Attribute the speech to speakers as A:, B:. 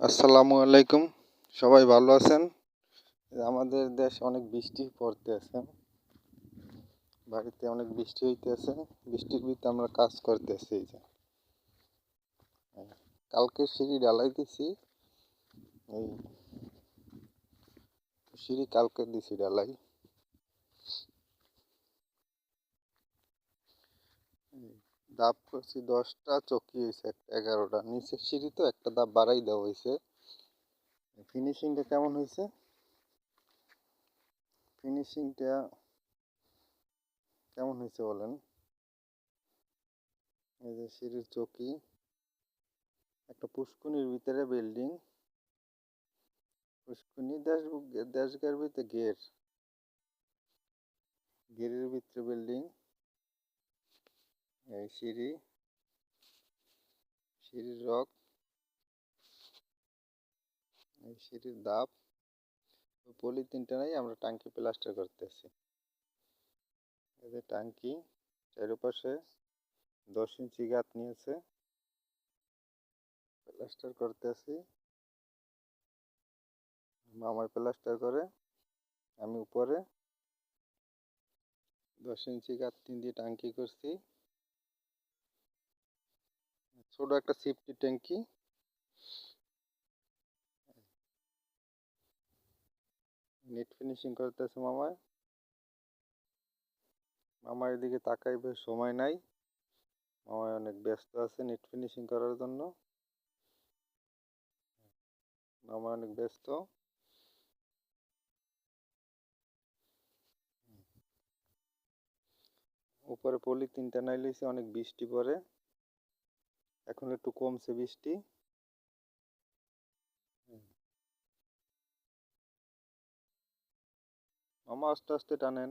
A: আসসালামু আলাইকুম। সবাই ভালো আছেন? আমাদের দেশে অনেক বৃষ্টি পড়তে আছে। বাড়িতে অনেক বৃষ্টি হইতে আছে। বৃষ্টির ভিতরে আমরা কাজ করতেছি এই যে। কালকে সিঁড়ি ঢালাইতেছি এই সিঁড়ি কালকে দিছি ঢালাই। দাপ করছি দশটা, চকি হয়েছে একটা এগারোটা। নিচের সিঁড়ি তো একটা দাপ বাড়াই দেওয়া হয়েছে ফিনিশিংটা কেমন হয়েছে ফিনিশিংটা কেমন হয়েছে বলেন? এই যে সিঁড়ির চকি, একটা পুষ্কুনির ভিতরে বিল্ডিং পুষ্কুনি দেশ ভিতরে গের গেরের ভিতরে বিল্ডিং এই সিঁড়ি, সিঁড়ির রক, এই সিঁড়ির দাপ পলিথিনটা নাই, আমরা টাঙ্কি প্লাস্টার করতেছি। যে টাঙ্কি চারপাশে দশ ইঞ্চি গাত নিয়েছে। প্লাস্টার করতেছি। মামার প্লাস্টার করে, আমি উপরে। দশ ইঞ্চি গাত তিন দিয়ে টাঙ্কি করছি। ছোট একটা সেফটি ট্যাঙ্কি নেট ফিনিশিং করতেছে মামায় মামার এদিকে তাকাইবে সময় নাই। মামায় অনেক ব্যস্ত আছে নেট ফিনিশিং করার জন্য। মামা অনেক ব্যস্ত। উপরে পলিথিনটা নাইলেছে অনেক বৃষ্টি পড়ে। এখন একটু কমছে বৃষ্টি। মামা আস্তে আস্তে টানেন।